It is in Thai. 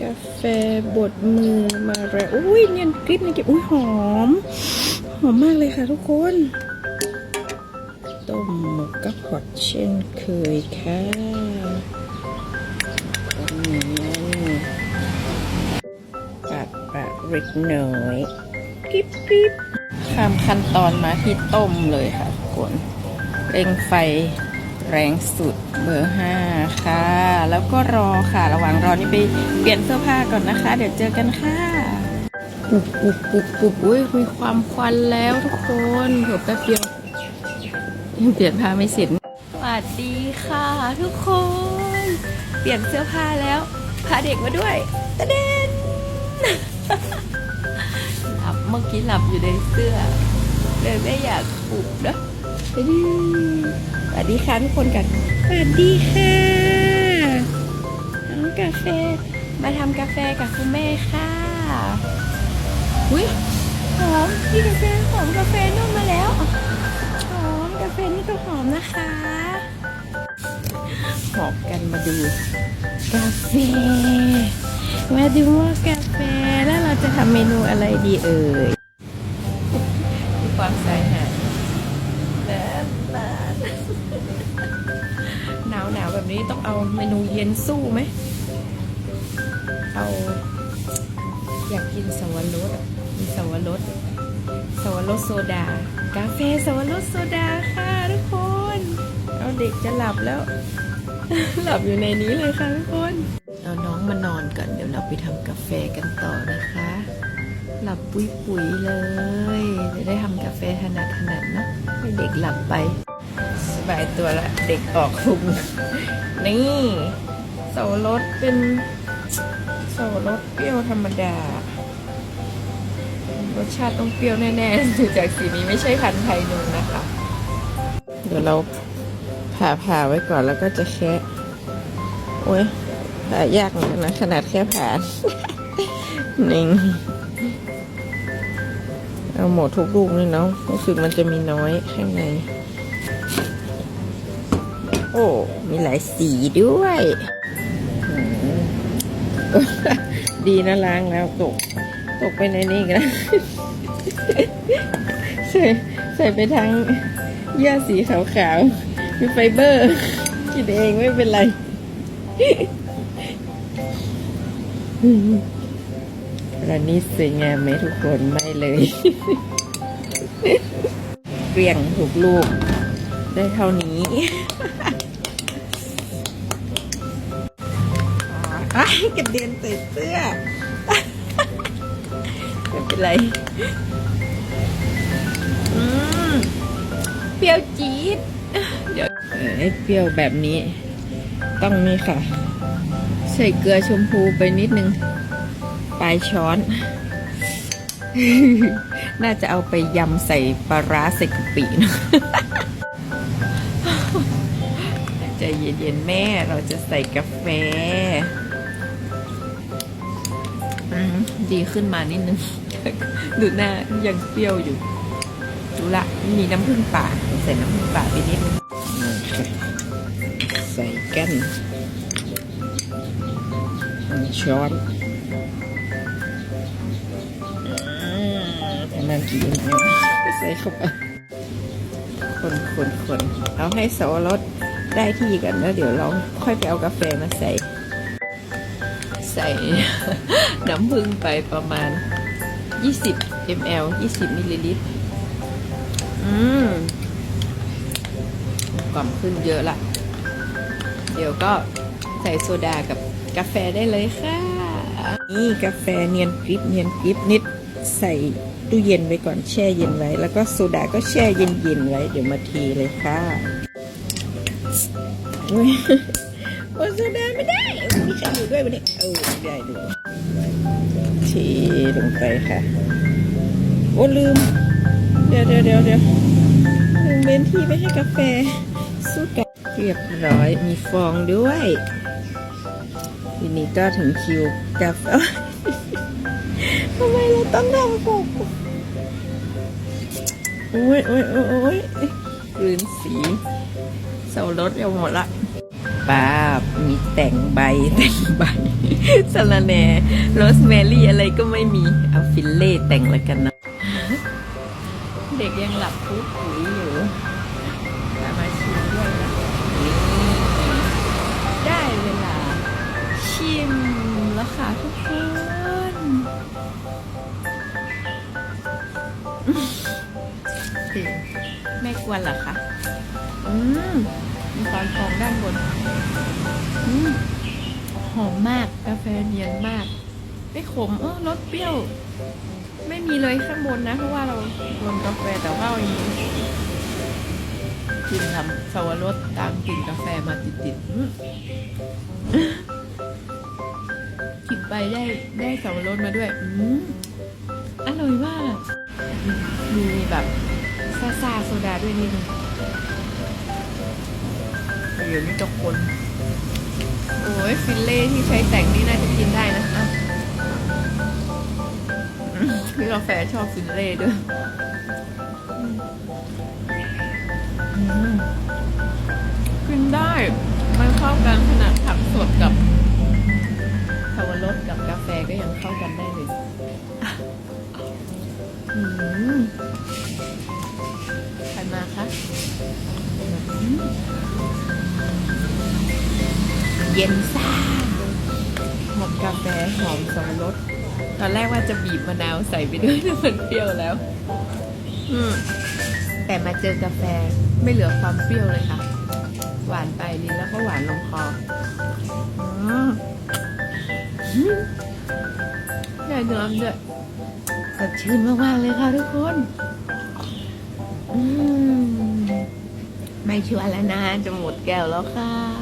กาแฟบดมือมาแล้วอุ้ยเนียนกริบเนียกริบอุ้ยหอม หอมมากเลยค่ะทุกคนต้มหมกกับพดเช่นเคยค่ะต้มเนียนปัดปะเล็กน้อยกริบกริบข้ามขั้นตอนมาที่ต้มเลยค่ะทุกคนเร่งไฟ แรงสุดเบอร์ห้าค่ะ แล้วก็รอค่ะ ระหว่างรอนี่ไปเปลี่ยนเสื้อผ้าก่อนนะคะ เดี๋ยวเจอกันค่ะปุบปุบปุบปุบอุ้ยมีความควันแล้วทุกคนเดี๋ยวแป๊บเดียวยังเปลี่ยนผ้าไม่เสร็จสวัสดีค่ะ ทุกคน เปลี่ยนเสื้อผ้าแล้วพาเด็กมาด้วยตะเด่นหลับเมื่อกี้หลับอยู่ในเสื้อเลยไม่อยากปลุกเนอะสวัสดีค่ะทุกคนกันสวัสดีค่ะน้องกาแฟ มาทำกาแฟกับคุณแม่ค่ะอุ้ยหอมพี่กาแฟหอมกาแฟนุ่มมาแล้วหอมกาแฟนี่ก็หอมนะคะหอบกันมาดูกาแฟมาดูว่ากาแฟแล้วเราจะทำเมนูอะไรดีเอ่ยมีความใส่ นี้ต้องเอาเมนูเย็นสู้ไหม เอา อยากกินสวรสมีสวรสสวรสโซดา กาแฟสวรสโซดาค่ะทุกคน เอาเด็กจะหลับแล้ว หลับอยู่ในนี้เลยค่ะทุกคน เอาน้องมานอนก่อนเดี๋ยวเราไปทำกาแฟกันต่อนะคะ หลับปุยปุยๆเลย จะได้ทำกาแฟถนัดถนัดๆเนอะให้เด็กหลับไป บายตัวละ เด็กออกคุมนี่เสารสเป็นเสารสเปรี้ยวธรรมดารสชาติต้องเปรี้ยวแน่ๆดูจากสีนี้ไม่ใช่พันธุ์ไทยนุ่นนะคะ เดี๋ยวเราผ่าผ่าไว้ก่อนแล้วก็จะแคะโอ้ยผ่ายากเหมือนกันนะขนาดแค่ผ่านิ่งเอาหมดทุกลูกเลยเนาะรู้สึกมันจะมีน้อยข้างใน อ้มีหลายสีด้วย ดีนะล้างแล้วตก ตกไปในนี้กันใส่ใส่ไปทั้งหญ้าสีขาวๆ มีไฟเบอร์ กินเองไม่เป็นไร ร้านนี้สวยงามไหมทุกคนไม่เลยเกลี่ยงถูกลูกได้เท่านี้ อ้ายกระเด็นใส่เสื้อไม่เป็นไรอืมเปรี้ยวจี๊ดเดี๋ยวเออให้เปรี้ยวแบบนี้ ต้องนี่ค่ะ ใส่เกลือชมพูไปนิดนึง ปลายช้อน น่าจะเอาไปยำใส่ปลาร้าใส่กะปิเนอะใจเย็นๆแม่เราจะใส่กาแฟอืม ดีขึ้นมานิดนึง ดูหน้ายังเปรี้ยวอยู่ดูละมีน้ำผึ้งป่าใส่น้ำผึ้งป่าไปนิดนึงใส่กันหนึ่งช้อนอ่าประมาณกี่มลใส่เข้าไปคนคนคนเอาให้สวรสได้ที่กันแล้วเดี๋ยวเราค่อยไปเอากาแฟมาใส่ ใส่น้ำผึ้งไปประมาณ 20 ml 20 มิลลิลิตร อืมกล่อมขึ้นเยอะละ เดี๋ยวก็ใส่โซดากับกาแฟได้เลยค่ะ นี่กาแฟเนียนกริบเนียนกริบนิดใส่ตู้เย็นไว้ก่อนแช่เย็นไว้ แล้วก็โซดาก็แช่เย็นๆไว้ เดี๋ยวมาทีเลยค่ะ โอ้ยโอ้ยโซดาไม่ได้มีใครอยู่ด้วยวันนี้เออได้ดูทีลงไปค่ะโอ้ลืม เดี๋ยวเดี๋ยวเดี๋ยวเดี๋ยวลืมเบนที่ไปให้กาแฟสู้กับเรียบร้อยมีฟองด้วยทีนี้ก็ถึงคิวกาแฟทำไมเราต้องทำกโอ้ยโอ้ยโอ้ยโอ้ยกลืนสีเสารถเอาหมดละ ป้ามีแต่งใบแต่งใบสะระแหน่โรสแมรี่อะไรก็ไม่มี เอาฟิลเล่แต่งแล้วกันนะ เด็กยังหลับปุ๊บปุ๋ยอยู่มาชิมด้วยนะได้เวลา ชิมแล้วค่ะทุกคนถึงไม่กวนเหรอคะ อืม มีตอนฟองด้านบนอืมหอมมากกาแฟเนียนมาก ไม่ขมเออรสเปรี้ยว ไม่มีเลยข้างบนนะ เพราะว่าเราบนกาแฟแต่ว่าเรามีกลิ่นลำสวรสตามกลิ่นกาแฟมาติดๆอื้อกินไปได้ได้สวรสมาด้วย อืมอร่อยมากมีแบบซาซาโซดาด้วยนิดนึง เดี๋ยวนี้จะคน โอ้ยฟิลเล่ที่ใช้แต่งนี่น่าจะกินได้นะอะพี่กาแฟชอบฟินเล่ด้วยอืมกินได้ มันเข้ากันขนาดผักสดกับสวรสกับกาแฟก็ยังเข้ากันได้เลยอืม เย็นซ่าหอมกาแฟหอมสวรสตอนแรกว่าจะบีบมะนาวใส่ไปด้วยแต่มันเปรี้ยวแล้ว อืมแต่มาเจอกาแฟไม่เหลือความเปรี้ยวเลยค่ะ หวานไปลิ้นแล้วก็หวานลงคออืมอืมได้เนื้อมด้วยสดชื่นมากๆเลยค่ะทุกคนอืมไม่ชวนแล้วนะ จะหมดแก้วแล้วค่ะ